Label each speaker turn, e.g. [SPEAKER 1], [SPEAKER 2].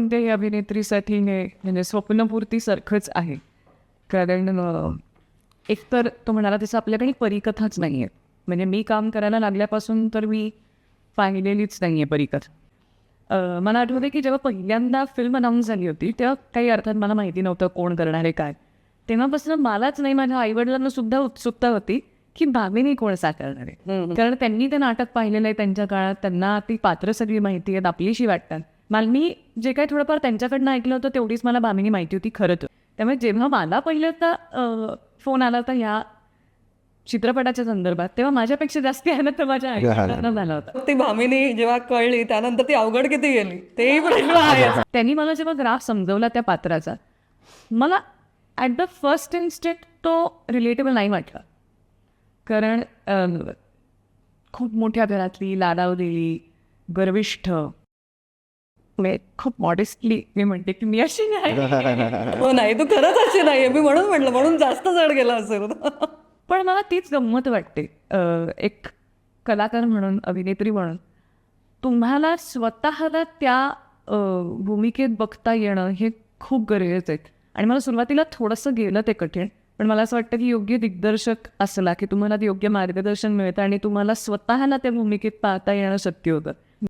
[SPEAKER 1] कोणत्याही अभिनेत्रीसाठी हे म्हणजे स्वप्नपूर्तीसारखंच आहे. कारण एकतर तो म्हणाला तसं आपल्याकडे परिकथाच नाही आहे म्हणजे मी काम करायला लागल्यापासून तर मी पाहिलेलीच नाही आहे परिकथा मला आठवते की जेव्हा पहिल्यांदा फिल्म अनाऊन्स झाली होती तेव्हा काही अर्थात मला माहिती नव्हतं कोण करणार आहे काय. तेव्हापासून मलाच नाही माझ्या आईवडिलांना सुद्धा उत्सुकता होती की भामिनी कोण साकारणार आहे. कारण त्यांनी ते नाटक पाहिलेलं आहे त्यांच्या काळात त्यांना ती पात्र सगळी माहिती आहेत आपलीशी वाटतात. मला मी जे काही थोडंफार त्यांच्याकडनं ऐकलं होतं तेवढीच मला भामिनी माहिती होती खरं तर. त्यामुळे जेव्हा मला पहिल्यांदा फोन आला होता ह्या चित्रपटाच्या संदर्भात तेव्हा माझ्यापेक्षा जास्त आनंद तर माझ्या आईवडिलांना झाला होता.
[SPEAKER 2] ती भामिनी जेव्हा कळली त्यानंतर ती अवघड किती गेली? तेही प्रश्न आहे.
[SPEAKER 1] त्यांनी मला जेव्हा ग्राफ समजवला त्या पात्राचा मला ॲट द फर्स्ट इन्स्टेंट तो रिलेटेबल नाही वाटला. कारण खूप मोठ्या घरातली लाडावलेली गर्विष्ठ म्हणजे खूप मॉडेस्टली. मी म्हणते की मी अशी नाही.
[SPEAKER 2] हो नाही तू खरंच अशी नाहीये मी म्हणून म्हटलं म्हणून जास्त जड गेला असेल.
[SPEAKER 1] पण मला तीच गंमत वाटते. एक कलाकार म्हणून अभिनेत्री म्हणून तुम्हाला स्वतःला त्या भूमिकेत बघता येणं हे खूप गरजेचं आहे. आणि मला सुरुवातीला थोडंसं गेलं ते कठीण पण मला असं वाटतं की योग्य दिग्दर्शक असला की तुम्हाला योग्य मार्गदर्शन मिळतं आणि तुम्हाला स्वतःला त्या भूमिकेत पाहता येणं शक्य होतं.